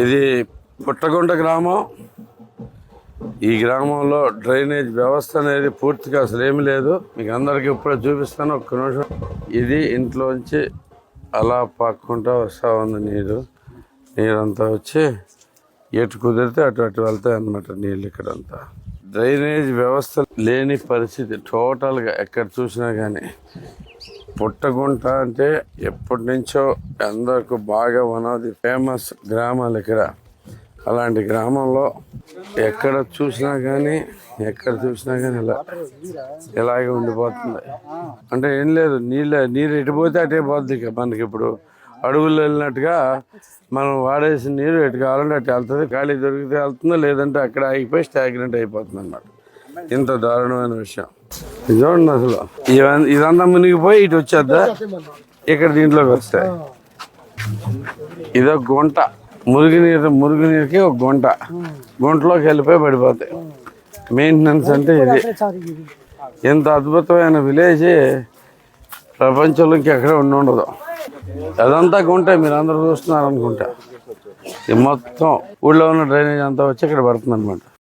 ఇది పుట్టగుండ గ్రామం. ఈ గ్రామంలో డ్రైనేజ్ వ్యవస్థ అనేది పూర్తిగా అసలు ఏమి లేదు. మీకు అందరికి ఇప్పుడే చూపిస్తాను ఒక్క నిమిషం. ఇది ఇంట్లోంచి అలా పాక్కుంటా వస్తూ ఉంది నీరు. నీరంతా వచ్చి ఎటు కుదిరితే అటు అటు వెళ్తాయి అన్నమాట నీళ్ళు ఇక్కడంతా. డ్రైనేజ్ వ్యవస్థ లేని పరిస్థితి టోటల్గా ఎక్కడ చూసినా కానీ పుట్టగుంట అంటే ఎప్పటి నుంచో అందరికి బాగా వన్ ఆఫ్ ది ఫేమస్ గ్రామాలు ఇక్కడ. అలాంటి గ్రామంలో ఎక్కడ చూసినా కానీ ఎక్కడ చూసినా కానీ ఇలా ఇలాగే ఉండిపోతుంది. అంటే ఏం లేదు నీళ్ళ నీరు ఎటుపోతే అటే పోతుంది ఇక మనకి ఇప్పుడు. అడవుల్లో వెళ్ళినట్టుగా మనం వాడేసిన నీరు ఎటు కావాలంటే అటు వెళ్తుంది ఖాళీ దొరికితే వెళ్తుందో లేదంటే అక్కడ ఆగిపోయి స్టాగ్నెంట్ అయిపోతుంది అన్నమాట ఇంత దారుణమైన విషయం. ఇది చూడండి అసలు. ఇదంతా మునిగిపోయి ఇటు వచ్చేద్దా? ఇక్కడ దీంట్లోకి వస్తాయి ఇదో గుంట. మురుగునీరు మురుగునీరుకి ఒక గుంట. గుంటలోకి వెళ్ళిపోయి పడిపోతాయి. మెయింటెనెన్స్ అంటే ఇది. ఎంత అద్భుతమైన విలేజ్ ప్రపంచంలో ఇంకెక్కడ ఉండి ఉండదు. అదంతా గుంట మీరు అందరూ చూస్తున్నారు అనుకుంటా. ఇది మొత్తం ఊళ్ళో ఉన్న డ్రైనేజ్ అంతా వచ్చి ఇక్కడ పడుతుంది అనమాట